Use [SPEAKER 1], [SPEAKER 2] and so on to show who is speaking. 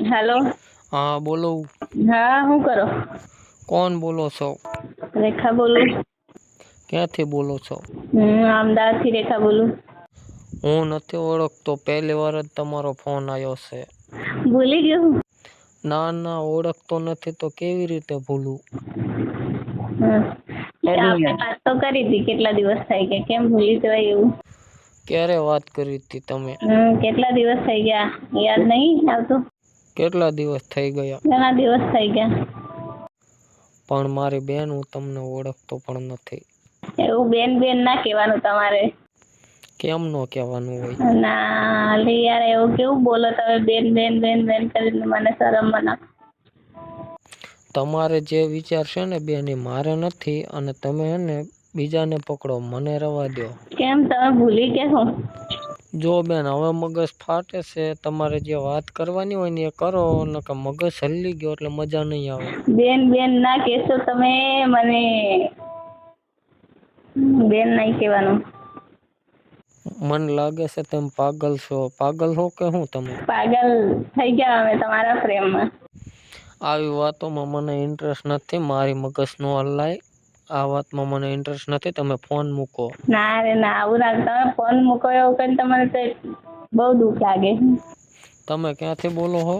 [SPEAKER 1] Hello.
[SPEAKER 2] હા બોલો.
[SPEAKER 1] હા શું કરો?
[SPEAKER 2] કોણ બોલો છો?
[SPEAKER 1] રેખા બોલું.
[SPEAKER 2] ક્યાંથી બોલો છો?
[SPEAKER 1] હું અમદાવાદથી રેખા બોલું.
[SPEAKER 2] હું નથી ઓળખતો પહેલી વાર જ તમારો ફોન આવ્યો છે.
[SPEAKER 1] ભૂલી ગયો?
[SPEAKER 2] ના ના ઓળખતો નથી તો કેવી રીતે ભૂલું?
[SPEAKER 1] આપણે વાત તો કરી હતી કેટલા દિવસ થાય કે કેમ ભૂલી જવાય એવું?
[SPEAKER 2] ક્યારે વાત કરી હતી તમે?
[SPEAKER 1] કેટલા દિવસ થઈ ગયા? યાદ નહીં આવતું?
[SPEAKER 2] કેટલા દિવસ થઈ ગયા?
[SPEAKER 1] ઘણા દિવસ થઈ ગયા.
[SPEAKER 2] પણ મારી બેન હું તમને ઓળખતો પણ નથી.
[SPEAKER 1] એવું બેન બેન ના કહેવાનું તમારે?
[SPEAKER 2] કેમ નો કહેવાનું હોય?
[SPEAKER 1] ના લે યાર એવું કેવું બોલો તમે બેન બેન બેન બેન કરીને મને શરમ નાખો
[SPEAKER 2] તમારે જે વિચાર છે ને બેન એ મારે નથી અને તમે ને બીજાને પકડો મને રવા દો
[SPEAKER 1] કેમ તમે ભૂલી ગયા છો?
[SPEAKER 2] જો બેન હવે મગજ ફાટે છે તમારે જે વાત કરવાની હોય ને એ કરો નકર મગજ હલી ગયો એટલે મજા નહીં આવે.
[SPEAKER 1] બેન બેન ના કહેશો તમે મને બેન નહીં કહેવાનું.
[SPEAKER 2] મન લાગે છે તમે પાગલ છો. પાગલ હો કે હું તમે?
[SPEAKER 1] પાગલ થઈ ગયા અમે તમારા પ્રેમમાં.
[SPEAKER 2] આવી વાતોમાં મને ઇન્ટરેસ્ટ નથી મારી મગજ નો હલાય આ વાતમાં મને ઇન્ટરેસ્ટ નથી તમે ફોન મૂકો.
[SPEAKER 1] ના રે ના આવું ના તમે ફોન મૂકો એવું કરીને તમને તો બહુ દુઃખ લાગે.
[SPEAKER 2] તમે ક્યાંથી બોલો છો